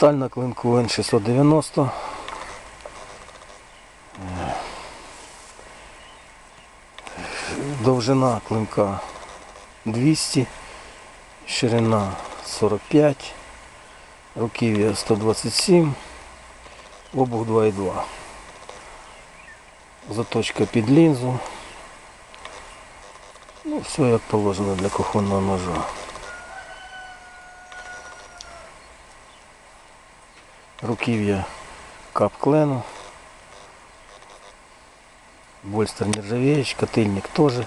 Сталь на клинку Н690. Довжина клинка 200, ширина 45, руків'я 127, обух 2,2. Заточка під лінзу. Ну, все як положено для кухонного ножа. Руків'я кап-клену. Больстер нержавеечка, тильник тоже.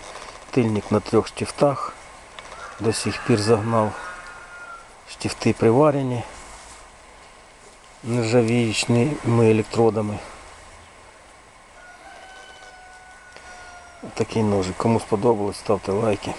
Тильник на трех штифтах. До сих пір загнав. Штифти приварені нержавеечними електродами. Такий ножик. Кому сподобалось, ставте лайки.